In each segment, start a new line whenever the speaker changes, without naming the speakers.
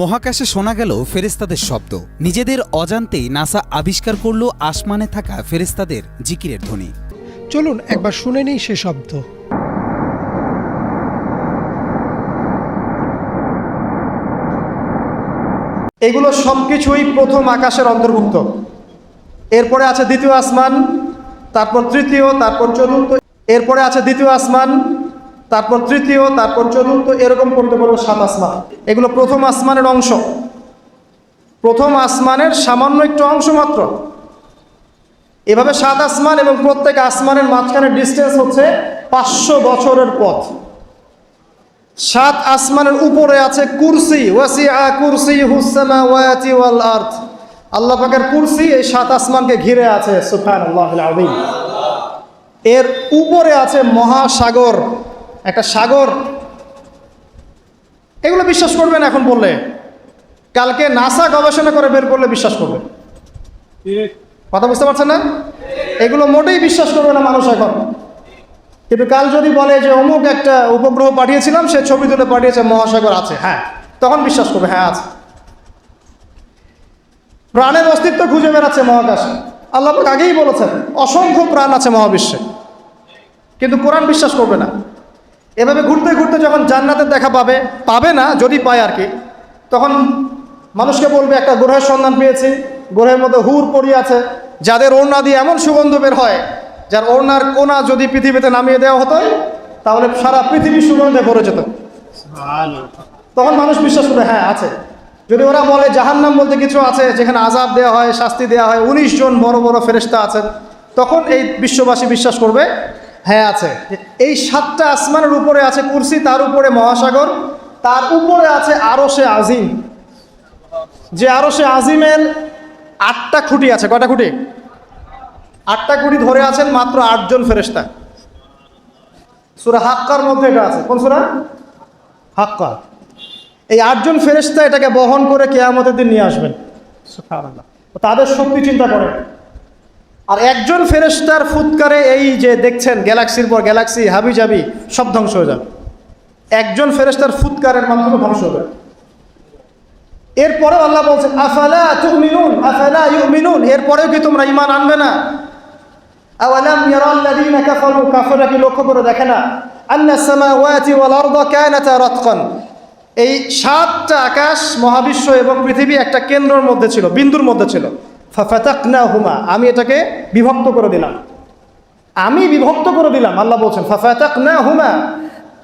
মহাকাশে শোনা গেল ফেরেস্তাদের শব্দ। নিজেদের অজান্তেই নাসা আবিষ্কার করল আসমানে থাকা ফেরেস্তাদের জিকিরের ধ্বনি।
চলুন একবার শুনে নিই সে শব্দ।
এগুলো সব কিছুই প্রথম আকাশের অন্তর্ভুক্ত। এরপরে আছে দ্বিতীয় আসমান তারপর তৃতীয় তারপর চতুর্থ এরপরে আছে দ্বিতীয় আসমান তারপর তৃতীয়, তারপর চতুর্থ, এরকম করতে পারব সাত আসমান। এগুলো প্রথম আসমানের অংশ। প্রথম আসমানের সামান্য একটু অংশ মাত্র। এভাবে সাত আসমান এবং প্রত্যেক আসমানের মাঝখানে ডিস্টেন্স হচ্ছে পাঁচশো বছরের পথ। সাত আসমানের উপরে আছে কুরসি। ওয়াসিআ কুরসি হুসামাওয়াতি ওয়াল আরদ। আল্লাহ পাকের কুরসি এই সাত আসমানকে ঘিরে আছে, সুবহানাল্লাহুল আযীম। এর উপরে আছে মহাসাগর। একটা সাগর। এগুলো বিশ্বাস করবেন এখন বললে। কালকে নাসা গবেষণা করে বের করলে বিশ্বাস করবে। কথা বুঝতে পারছেন না? এগুলো মোটেই বিশ্বাস করবে না মানুষ এখন। কিন্তু কাল যদি বলে যে অমুক একটা উপগ্রহ পাঠিয়েছিলাম, সে ছবি তুলে পাঠিয়েছে, মহাসাগর আছে হ্যাঁ তখন বিশ্বাস করবে হ্যাঁ আছে। প্রাণের অস্তিত্ব খুঁজে বেড়াচ্ছে মহাকাশে। আল্লাহ আগেই বলেছেন, অসংখ্য প্রাণ আছে মহাবিশ্বে। কিন্তু কোরআন বিশ্বাস করবে না। এভাবে ঘুরতে ঘুরতে যখন জান্নাতের দেখা পাবে পাবে না যদি পায় আর কি তখন মানুষকে বলবে একটা গ্রহের সন্ধান পেয়েছি গ্রহের মধ্যে হুর পড়িয়ে আছে যাদের ওড়না দিয়ে এমন সুগন্ধ বের হয় যার ওড়নার কোনা যদি পৃথিবীতে নামিয়ে দেওয়া হতো তাহলে সারা পৃথিবী সুগন্ধে ভরে যেত। তখন মানুষ বিশ্বাস করবে হ্যাঁ আছে। যদি ওরা বলে জাহান্নাম বলতে কিছু আছে যেখানে আজাব দেওয়া হয় শাস্তি দেওয়া হয় উনিশ জন বড় বড় ফেরেস্তা আছেন তখন এই বিশ্ববাসী বিশ্বাস করবে হ্যাঁ আছে। এই সাতটা আসমানের উপরে আছে কুরসি তার উপরে মহাসাগর তার উপরে আছে আরও সে আজিম। যে আরও সে আজিমের আটটা খুঁটি আছে কটা খুঁটি? আটটা খুঁটি ধরে আছেন মাত্র আটজন ফেরেস্তা সুরা হাক্কার মধ্যে এটা আছে। কোন সুরা? হাক্কা এই আটজন ফেরেস্তা এটাকে বহন করে কেয়ামতের দিন নিয়ে আসবেন। তাদের শক্তি চিন্তা করে আর একজন ফেরেস্তার ফুৎকারে এই যে দেখছেন গ্যালাক্সির পর গ্যালাক্সি, হাবি জাবি, সব ধ্বংস হয়ে যাবে। একজন ফেরেস্তার ফুৎকারের মাধ্যমে ধ্বংস হবে এরপরেও আল্লাহ বলছেন, আফালা তুমিনুন, আফালা ইউমিনুন? এরপরেও কি তোমরা ইমান আনবে না? লক্ষ্য করে দেখে না? এই সাতটা আকাশ, মহাবিশ্ব এবং পৃথিবী একটা কেন্দ্রের মধ্যে ছিল, বিন্দুর মধ্যে ছিল। ফাফাতাকনাহুমা, আমি এটাকে বিভক্ত করে দিলাম। আমি বিভক্ত করে দিলাম, আল্লাহ বলছেন, ফাফাতাকনাহুমা,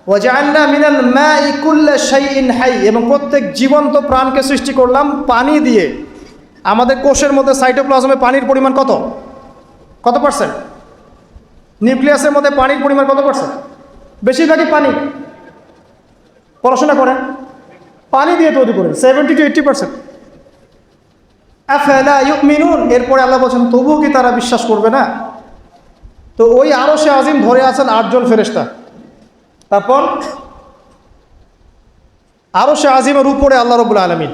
ওয়াজআলনা মিনাল মাই কুল্লা শাইইন হাই, এবং প্রত্যেক জীবন্ত প্রাণকে সৃষ্টি করলাম পানি দিয়ে। আমাদের কোষের মধ্যে সাইটোপ্লাজমে পানির পরিমাণ কত? কত পার্সেন্ট? নিউক্লিয়াসের মধ্যে পানির পরিমাণ কত পার্সেন্ট? বেশিরভাগই পানি। পড়াশোনা করেন। পানি দিয়ে তৈরি করেন সেভেন্টি টু এইট্টি পার্সেন্ট মিনুন এরপরে আল্লাহ বলছেন, তবুও কি তারা বিশ্বাস করবে না? তো ওই আরও সে আজিম ধরে আছেন আটজন ফেরেস্তা তারপর আরও সে আজিমের উপরে আল্লাহ রবুল্লা আলমিন।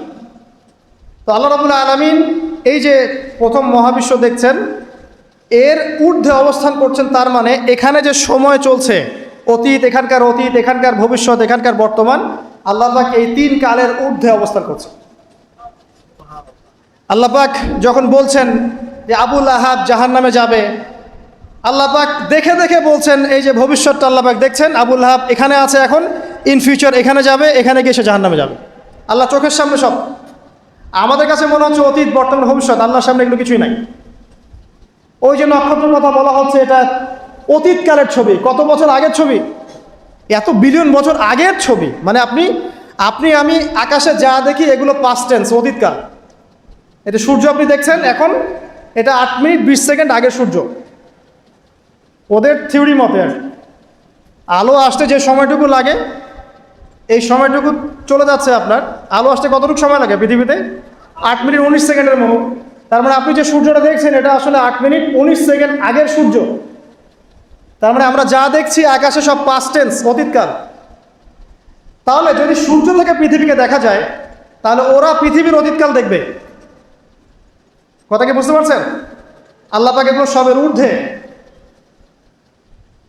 তো আল্লাহ রবুল্লা আলমিন এই যে প্রথম মহাবিশ্ব দেখছেন, এর ঊর্ধ্বে অবস্থান করছেন তার মানে এখানে যে সময় চলছে, অতীত, এখানকার অতীত, এখানকার ভবিষ্যৎ, এখানকার বর্তমান, আল্লাহ এই তিন কালের ঊর্ধ্বে অবস্থান করছে আল্লাহ পাক যখন বলছেন যে আবুল আহাব জাহান নামে যাবে, আল্লাহ পাক দেখে দেখে বলছেন, এই যে ভবিষ্যৎটা আল্লাহ পাক দেখছেন আবুল আহাব এখানে আছে এখন ইন ফিউচার এখানে যাবে, এখানে গিয়ে সে জাহান নামে যাবে। আল্লাহ চোখের সামনে সব। আমাদের কাছে মনে হচ্ছে অতীত, বর্তমান, ভবিষ্যৎ, আল্লাহর সামনে এগুলো কিছুই নাই। ওই যে নক্ষত্রের কথা বলা হচ্ছে, এটা অতীতকালের ছবি, কত বছর আগের ছবি? এত বিলিয়ন বছর আগের ছবি। মানে আপনি আপনি, আমি, আকাশে যা দেখি, এগুলো পাস্ট টেন্স অতীতকাল। এটা সূর্য আপনি দেখছেন এখন, এটা আট মিনিট বিশ সেকেন্ড আগের সূর্য। ওদের থিওরি মতে আর আলো আসতে যে সময়টুকু লাগে, এই সময়টুকু চলে যাচ্ছে আপনার। আলো আসতে কতটুকু সময় লাগে পৃথিবীতে? আট মিনিট উনিশ সেকেন্ডের মতো। তার মানে আপনি যে সূর্যটা দেখছেন, এটা আসলে আট মিনিট উনিশ সেকেন্ড আগের সূর্য। তার মানে আমরা যা দেখছি, আকাশে সব পাস্ট টেন্স অতীতকাল। তাহলে যদি সূর্য থেকে পৃথিবীকে দেখা যায়, তাহলে ওরা পৃথিবীর অতীতকাল দেখবে। কথা কি বুঝতে পারছেন? আল্লাহ পাকে এগুলো সবের ঊর্ধ্বে।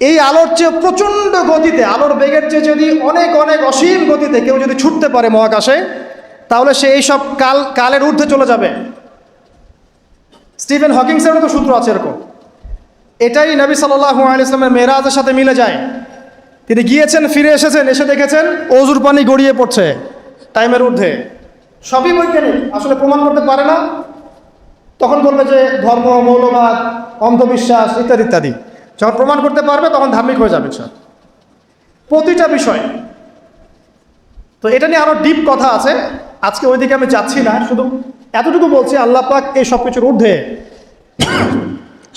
এই আলোর চেয়ে প্রচণ্ড গতিতে, আলোর বেগের চেয়ে যদি অনেক অনেক অসীম গতিতে কেউ যদি ছুটতে পারে মহাকাশে, তাহলে সে এইসব কাল, কালের ঊর্ধ্বে চলে যাবে। স্টিভেন হকিংসেরও তো সূত্র আছে এরকম। এটাই নবী সাল্লাহ আলিয়াল্লামের মেয়েরাজের সাথে মিলে যায়। তিনি গিয়েছেন, ফিরে এসেছেন, এসে দেখেছেন, অজুর পানি গড়িয়ে পড়ছে টাইমের ঊর্ধ্বে। সবই বৈজ্ঞানিক, আসলে প্রমাণ করতে পারে না। তখন বলবে যে ধর্ম, মৌলবাদ, অন্ধবিশ্বাস ইত্যাদি ইত্যাদি। যখন প্রমাণ করতে পারবে, তখন ধার্মিক হয়ে যাবে স্যার প্রতিটা বিষয়। তো এটা নিয়ে আরও ডিপ কথা আছে। আজকে ওইদিকে আমি যাচ্ছি না, শুধু এতটুকু বলছি, আল্লাহ পাক এই সব কিছুর ঊর্ধ্বে।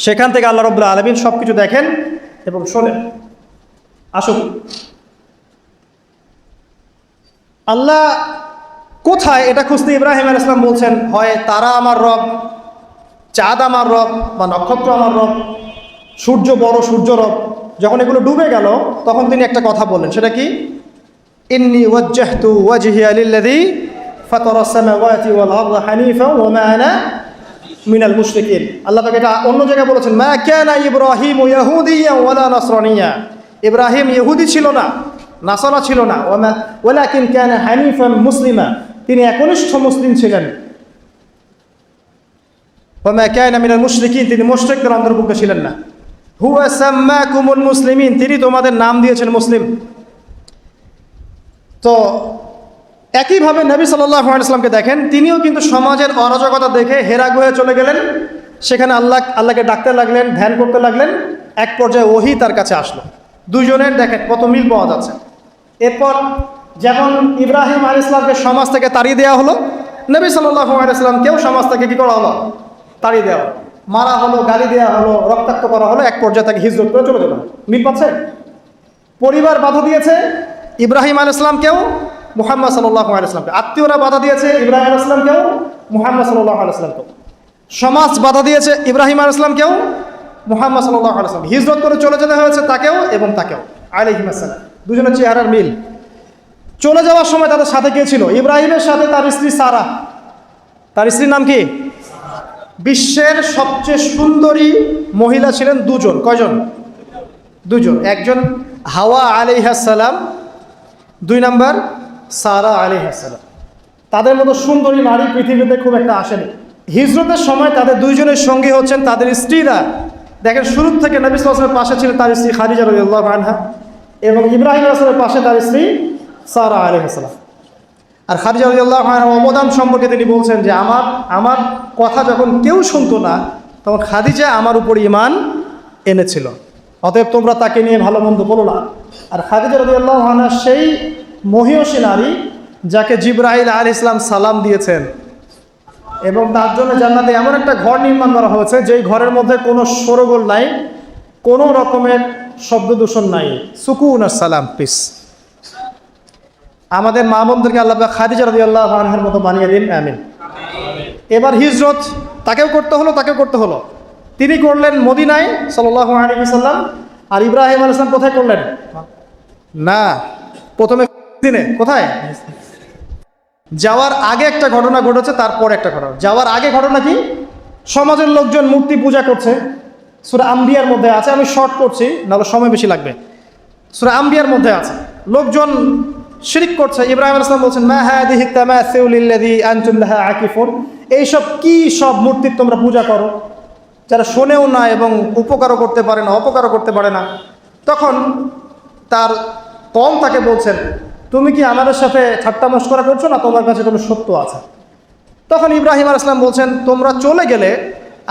সেখান থেকে আল্লাহ রব্লা আলমিন সব কিছু দেখেন এবং শোনেন। আসুন। আল্লাহ কোথায়, এটা খুঁজতে ইব্রাহিম আল ইসলাম বলছেন, হয় তারা আমার রব চাঁদ আমার রব বা নক্ষত্র আমার রব, সূর্য বড়, সূর্য রব, যখন এগুলো ডুবে গেল, তখন তিনি একটা কথা বললেন, সেটা কি? ইন্নি ওয়াজ্জাহতু ওয়াজহিয়া লিল্লাযী ফাতারা আস-সামাওয়াতি ওয়াল আরদা হানিফা ওয়া মা আনা মিনাল মুশরিকিন। আল্লাহ পাক এটা অন্য জায়গায় বলেছেন, মা কানা ইব্রাহিম ইয়াহুদিয়া ওয়ালা নাসরানিয়া। ইব্রাহিম ইহুদি ছিল না, নাসারা ছিল না, ওয়া ওয়ালাকিন কানা হানিফান মুসলিমা। তিনি একনিষ্ঠ মুসলিম ছিলেন। ওমা কায়না মিনাল তিনি মুশরিকদের অন্তর্ভুক্ত ছিলেন না। হুয়া সাম্মাকুমুল মুসলিমিন, তিনি তোমাদের নাম দিয়েছেন মুসলিম। তো একইভাবে নবী আলাইহি দেখেন, তিনিও কিন্তু সমাজের অরাজকতা দেখে হেরা হয়ে চলে গেলেন। সেখানে আল্লাহ, আল্লাহকে ডাকতে লাগলেন, ধ্যান করতে লাগলেন। এক পর্যায়ে ওহি তার কাছে আসলো। দুজনের দেখেন কত মিল পাওয়া যাচ্ছে। এরপর যেমন ইব্রাহিম আলী ইসলামকে সমাজ থেকে তাড়িয়ে দেওয়া হলো, নবী সাল্লাহ আলাইসাল্লামকেও সমাজ থেকে কী করা হলো? তাড়িয়ে দেওয়া। মারা হলো, গালি দেওয়া হলো, রক্তাক্ত করা হলো, এক পর্যায়ে তাকে হিজরত করে চলে গেল। মিল পাচ্ছে? পরিবার বাধা দিয়েছে ইব্রাহিম আল ইসলামকেও মুহাম্মদ সাল্লাহ আলাইসলামকে আত্মীয়রা বাধা দিয়েছে ইব্রাহিম আল ইসলামকেও মুহাম্মদ সাল্লাহ আলাইসলামকেও সমাজ বাধা দিয়েছে ইব্রাহিম আল ইসলামকেও মুহাম্মদ সাল্লাহ আলাইসলাম হিজরত করে চলে যেতে হয়েছে তাকেও এবং তাকেও। আলাইহিম আসসালাম। দুজনের চেহারার মিল। চলে যাওয়ার সময় তাদের সাথে কে ছিল? ইব্রাহিমের সাথে তার স্ত্রী সারা। তার স্ত্রীর নাম কি? বিশ্বের সবচেয়ে সুন্দরী মহিলা ছিলেন দুজন। কয়জন? দুজন। একজন হাওয়া আলিহাসাল্লাম দুই নাম্বার সারা আলিহাসাল্লাম তাদের মতো সুন্দরী নারী পৃথিবীতে খুব একটা আসেনি। হিজরতের সময় তাদের দুইজনের সঙ্গী হচ্ছেন তাদের স্ত্রীরা। দেখেন শুরু থেকে নবী সালামের পাশে ছিলেন তার স্ত্রী খাদিজা রবিউল্লাহ আনহা এবং ইব্রাহিম আসলামের পাশে তার স্ত্রী সারা আলিহাসাল্লাম আর খাদিজা আনহা অবদান সম্পর্কে তিনি বলছেন যে আমার আমার কথা যখন কেউ শুনতো না, তখন খাদিজা আমার উপর ইমান এনেছিল। অতএব তোমরা তাকে নিয়ে ভালো মন্দ বলো না। আর খাদিজা রবিউল্লাহ আনহা সেই মহিয়সী নারী যাকে জিব্রাহিল আল ইসলাম সালাম দিয়েছেন। এবং তার জন্য জান্নাতে এমন একটা ঘর নির্মাণ করা হয়েছে, যেই ঘরের মধ্যে কোনো সরগোল নাই, কোনো রকমের শব্দ দূষণ নাই। সুকুন আর সালাম পিস আমাদের মা বোনদেরকে আল্লাহ খাদিজা রবি আল্লাহ আনহার মতো বানিয়ে দিন, আমিন। এবার হিজরত তাকেও করতে হলো, তাকেও করতে হলো। তিনি করলেন মদিনায় সাল্লাহ আলী সাল্লাম আর ইব্রাহিম আল ইসলাম কোথায় করলেন? না, প্রথমে দিনে কোথায়? যাওয়ার আগে একটা ঘটনা ঘটেছে, তারপর একটা ঘটনা। যাওয়ার আগে ঘটনা কি? সমাজের লোকজন মূর্তি পূজা করছে। সুরা আম্বিয়ার মধ্যে আছে, আমি শর্ট করছি, নাহলে সময় বেশি লাগবে। সুরা আম্বিয়ার মধ্যে আছে। লোকজন শিরিক করছে। ইব্রাহিম আলাইহিস সালাম বলছেন, মা হাদিহি তামাসিউলিল্লাযী আনতুম লাহা আকিফুন? এইসব কি সব মূর্তির তোমরা পূজা করো? যারা শোনেও না এবং উপকারও করতে পারে না, অপকারও করতে পারে না। তখন তার কম তাকে বলছেন, তুমি কি আমাদের সাথে ঠাট্টা মস্করা করছ না তোমার কাছে কোনো সত্য আছে? তখন ইব্রাহিম আল ইসলাম বলছেন, তোমরা চলে গেলে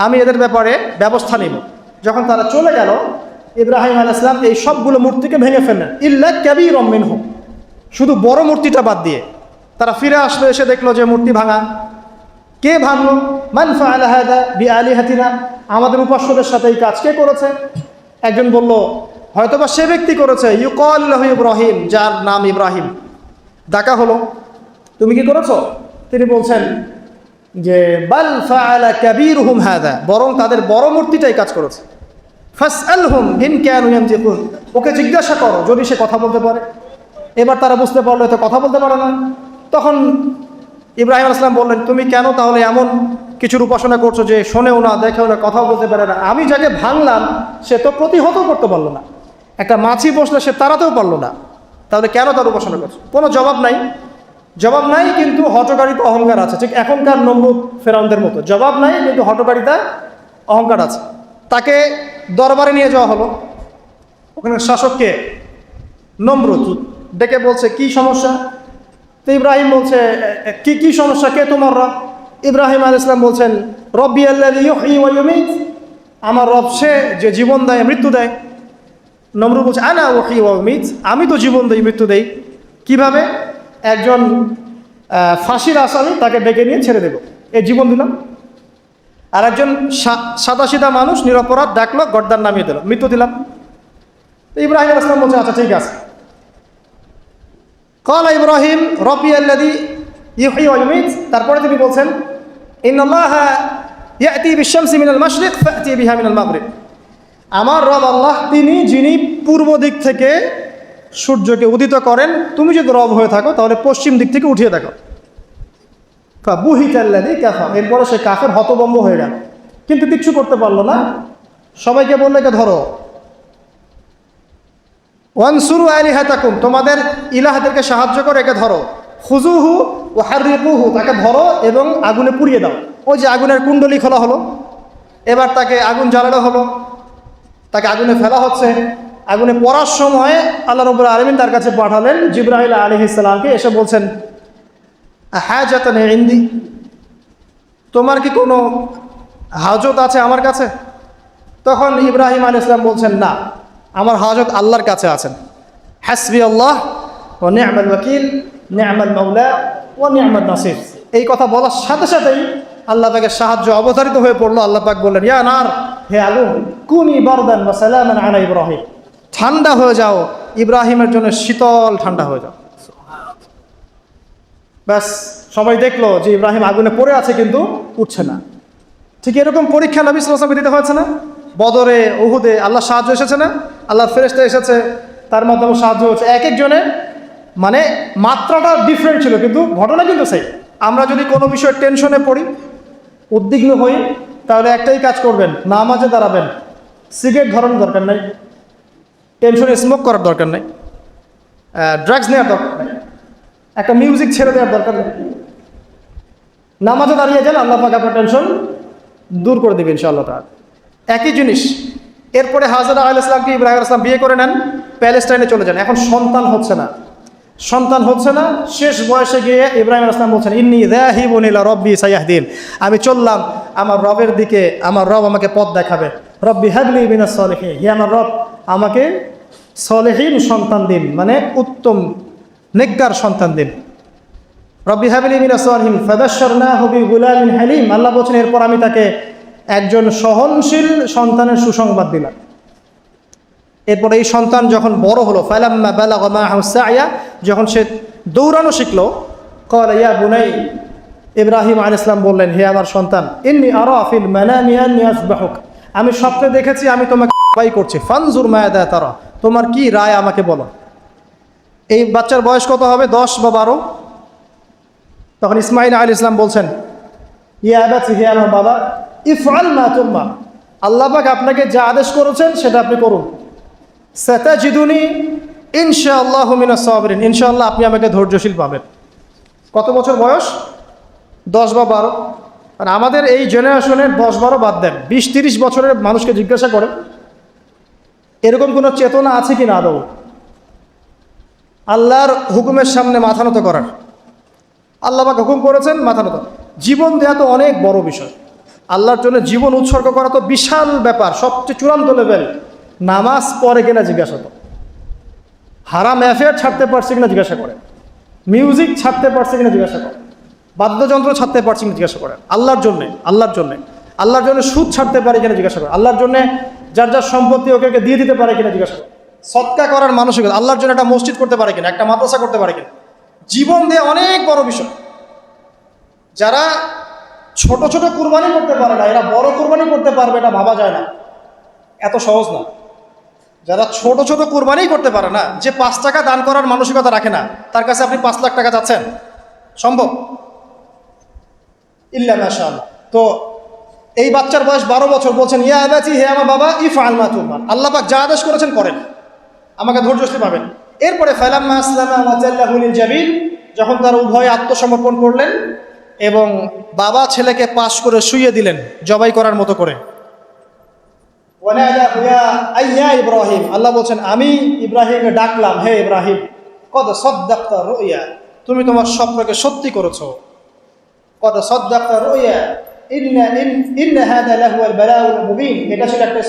আমি এদের ব্যাপারে ব্যবস্থা নিব। যখন তারা চলে গেল, ইব্রাহিম আল ইসলাম এই সবগুলো মূর্তিকে ভেঙে ফেললেন। ইল্লা ক্যাবি রমিন হোক শুধু বড় মূর্তিটা বাদ দিয়ে। তারা ফিরে আসলো, এসে দেখল যে মূর্তি ভাঙা। কে ভাঙলো? মানফা আলাহাদা বি আলী হাতিনা আমাদের উপাস্যদের সাথে এই কাজ কে করেছে? একজন বলল, হয়তোবা সে ব্যক্তি করেছে, ইউকল্লাহ ইব্রাহিম, যার নাম ইব্রাহিম। ডাকা হলো, তুমি কি করেছ? তিনি বলছেন যে, বাল ফাআলা কাবীরুহুম হাদা বরং তাদের বড় মূর্তিটাই কাজ করেছে। ফাসআলহুম ইন কানু ইয়ানতিকুন ওকে জিজ্ঞাসা করো, যদি সে কথা বলতে পারে। এবার তারা বুঝতে পারল, এত কথা বলতে পারে না। তখন ইব্রাহিম আসলাম বললেন, তুমি কেন তাহলে এমন কিছুর উপাসনা করছ যে শোনেও না, দেখেও না, কথাও বলতে পারে না? আমি যাকে ভাঙলাম, সে তো প্রতিহত করতে পারল না। একটা মাছি বসলে সে তাড়াতেও পারল না। তাহলে কেন তার উপাসনা করছ? কোনো জবাব নাই। জবাব নাই, কিন্তু হটকারিতা অহংকার আছে। ঠিক এখনকার নমরুদ ফেরাউনদের মতো। জবাব নাই, কিন্তু হটকারিতা অহংকার আছে। তাকে দরবারে নিয়ে যাওয়া হলো। ওখানে শাসককে নমরুদ। ডেকে বলছে কি সমস্যা? তো ইব্রাহিম বলছে "এ, এ, কি কি সমস্যা? কে তোমার রব? ইব্রাহিম আল ইসলাম বলছেন রব্বি আল্লাহ আমার রব সে যে জীবন দেয় মৃত্যু দেয়। নমরুদ বলছে আনা ওহি ওমিত আমি তো জীবন দেই মৃত্যু দেই। কীভাবে? একজন ফাঁসির আসামি তাকে ডেকে নিয়ে ছেড়ে দেব। এই জীবন দিলাম। আর একজন সাদা সিধা মানুষ নিরপরাধ ডাকলো গর্দান নামিয়ে দিল মৃত্যু দিলাম। ইব্রাহিম আসলাম বলছে আচ্ছা ঠিক আছে। কলা ইব্রাহিম রবি আল্লাদি ইউহি ওয়ুমিত তারপরে তিনি বলছেন ইন্নাল্লাহ ইয়াতি বিশামসি মিনাল মাশরিক ফাতি বিহা মিনাল মাগরিব আমার রব আল্লাহ, তিনি যিনি পূর্ব দিক থেকে সূর্যকে উদিত করেন, তুমি যদি রব হয়ে থাকো, তাহলে পশ্চিম দিক থেকে উঠিয়ে দেখো। বুহিতাল্লাদি কাফা এরপরে সে কাফের হতবম্ব হয়ে গেল। কিন্তু কিচ্ছু করতে পারল না। সবাইকে বললে একে ধরো। ওয়ানসুরু আলী হাতাকুম তোমাদের ইলাহাদেরকে সাহায্য করে, একে ধরো। খুজুহু ও হারিকুহু তাকে ধরো এবং আগুনে পুড়িয়ে দাও। ওই যে আগুনের কুণ্ডলি খোলা হলো, এবার তাকে আগুন জ্বালানো হলো। তাকে আগুনে ফেলা হচ্ছে। আগুনে পড়ার সময় আল্লাহ রবুল আলমিন তার কাছে পাঠালেন জিব্রাহিল আলী ইসলামকে এসে বলছেন হ্যাঁ যাতেন ইন্দি, তোমার কি কোনো হাজত আছে আমার কাছে? তখন ইব্রাহিম আলী ইসলাম বলছেন, না। আমার হাজত আল্লাহর কাছে আছেন। হাসবি আল্লাহ ও নিয়ামাল ওয়াকিল, নিয়ামাল মৌলা ও নিয়ামাল নাসির। এই কথা বলার সাথে সাথেই আল্লাহ পাকের সাহায্য অবতারিত হয়ে পড়ল। আল্লাহ পাক বললেন, ইয়া নার, হে আলু কুনি বরদান বা সালামান আনা ইব্রাহিম। ঠান্ডা হয়ে যাও, ইব্রাহিমের জন্য শীতল ঠান্ডা হয়ে যাও। ব্যাস, সবাই দেখল যে ইব্রাহিম আগুনে পড়ে আছে কিন্তু উঠছে না। ঠিক এরকম পরীক্ষা নবী সালামকে দিতে হয়েছে না? বদরে, উহুদে আল্লাহ সাহায্য এসেছে না? আল্লাহ ফেরেস্তা এসেছে, তার মাধ্যমে সাহায্য হচ্ছে এক একজনের মানে মাত্রাটা ডিফারেন্ট ছিল, কিন্তু ঘটনা কিন্তু সেই আমরা যদি কোনো বিষয়ে টেনশনে পড়ি, উদ্বিগ্ন হই, তাহলে একটাই কাজ করবেন, নামাজে দাঁড়াবেন। সিগারেট ধরানোর দরকার নেই টেনশনে স্মোক করার দরকার নেই ড্রাগস নেওয়ার দরকার নেই, একটা মিউজিক ছেড়ে দেওয়ার দরকার নেই। নামাজে দাঁড়িয়ে যান আল্লাহ পাক আপনার টেনশন দূর করে দেবে ইনশাআল্লাহ তার একই জিনিস। এরপরে হাজার আল ইসলামকে ইব্রাহিম ইসলাম বিয়ে করে নেন, প্যালেস্টাইনে চলে যান। এখন সন্তান হচ্ছে না। সন্তান হচ্ছে না, শেষ বয়সে গিয়ে ইব্রাহিম আসলাম বলছেন, ইন্নি দেহিবনিলা রব্বি সাইয়াহদিন আমি চললাম, আমার রবের দিকে, আমার রব আমাকে পথ দেখাবে। রব্বি হাবলি বিনা সলেহি হে আমার রব, আমাকে সলেহীন সন্তান দিন মানে উত্তম, নেককার সন্তান দিন। রব্বি হাবিলি মিনা সলহিম ফেদাশ্বর না হবি গুলামিন হালিম। আল্লাহ বলছেন, এরপর আমি তাকে একজন সহনশীল সন্তানের সুসংবাদ দিলাম। এরপর এই সন্তান যখন বড় হলো, ফালাম্মা বেলা গমা হাউসাইয়া যখন সে দৌড়ানো শিখলো কল ইয়া বুনাই, ইব্রাহিম আল ইসলাম বললেন, হে আমার সন্তান, ইন্নি আরও আফিল ম্যানামিয়ান নিয়াসবাহক আমি স্বপ্নে দেখেছি, আমি তোমাকে বাই করছি। ফানজুর মায়াদা তারা, তোমার কি রায় আমাকে বলো। এই বাচ্চার বয়স কত হবে? দশ বা বারো? তখন ইসমাইল আল ইসলাম বলছেন, ইয়া আবাতি, হে আমার বাবা ইফআল মা তুম্মা। আল্লাহ পাক আপনাকে যা আদেশ করেছেন সেটা আপনি করুন। সাতাজিদুনি ইনশাআল্লাহ মিনা সাবরিন। ইনশাআল্লাহ আপনি আমাকে ধৈর্যশীল পাবেন। কত বছর বয়স? দশ বা বারো। আর আমাদের এই জেনারেশনের দশ বারো বাদ দেন। বিশ, তিরিশ বছরের মানুষকে জিজ্ঞাসা করে এরকম কোনো চেতনা আছে কি না আদৌ? আল্লাহর হুকুমের সামনে মাথা নত করার। আল্লাহ পাক হুকুম করেছেন মাথা নত। জীবন দেওয়া তো অনেক বড় বিষয়। আল্লাহর জন্য জীবন উৎসর্গ করা তো বিশাল ব্যাপার, সবচেয়ে চূড়ান্ত লেভেল নামাজ পরে কিনা জিজ্ঞাসা করে। হারাম অ্যাফেয়ার ছাড়তে পারছে কিনা জিজ্ঞাসা করে। মিউজিক ছাড়তে পারছে কিনা জিজ্ঞাসা করে। বাদ্যযন্ত্র ছাড়তে পারছে কিনা জিজ্ঞাসা করে। আল্লাহর জন্যে আল্লাহর জন্যে। আল্লাহর জন্য সুদ ছাড়তে পারে কিনা জিজ্ঞাসা করে। আল্লাহর জন্যে যার যার সম্পত্তি ওকে দিয়ে দিতে পারে কিনা জিজ্ঞাসা করে। সৎকা করার মানসিকতা, আল্লাহর জন্য একটা মসজিদ করতে পারে কিনা, একটা মাদ্রাসা করতে পারে কিনা। জীবন দিয়ে অনেক বড় বিষয়। যারা ছোট ছোট কুরবানি করতে পারে না, এরা বড় কুরবানি করতে পারবে এটা ভাবা যায় না। এত সহজ না। যারা ছোট ছোট কুরবানি করতে পারে না, যে পাঁচ টাকা দান করার মানসিকতা রাখে না, তার কাছে আপনি পাঁচ লাখ টাকা চাচ্ছেন সম্ভব? ইল্লা মাশাল তো এই বাচ্চার বয়স বারো বছর, বলছেন, ইয়া আবাচি হে আমার বাবা ইফ আলমা তুলমান আল্লাহ পাক যা আদেশ করেছেন করেন। আমাকে ধৈর্যশীল পাবেন এরপরে ফালাম্মা আসলামা ওয়াজাল্লাহুল জাবিল, যখন তারা উভয় আত্মসমর্পণ করলেন এবং বাবা ছেলেকে পাশ করে শুইয়ে দিলেন, জবাই করার মতো করে। ইব্রাহিম। আল্লাহ বলছেন, আমি ইব্রাহিমকে ডাকলাম, হে ইব্রাহিম, কদ সদ্দাক্তা রুইয়া, তুমি তোমার স্বপ্নকে সত্যি করেছ। কদ সদ্দাক্তা রুইয়া এটা ছিল একটা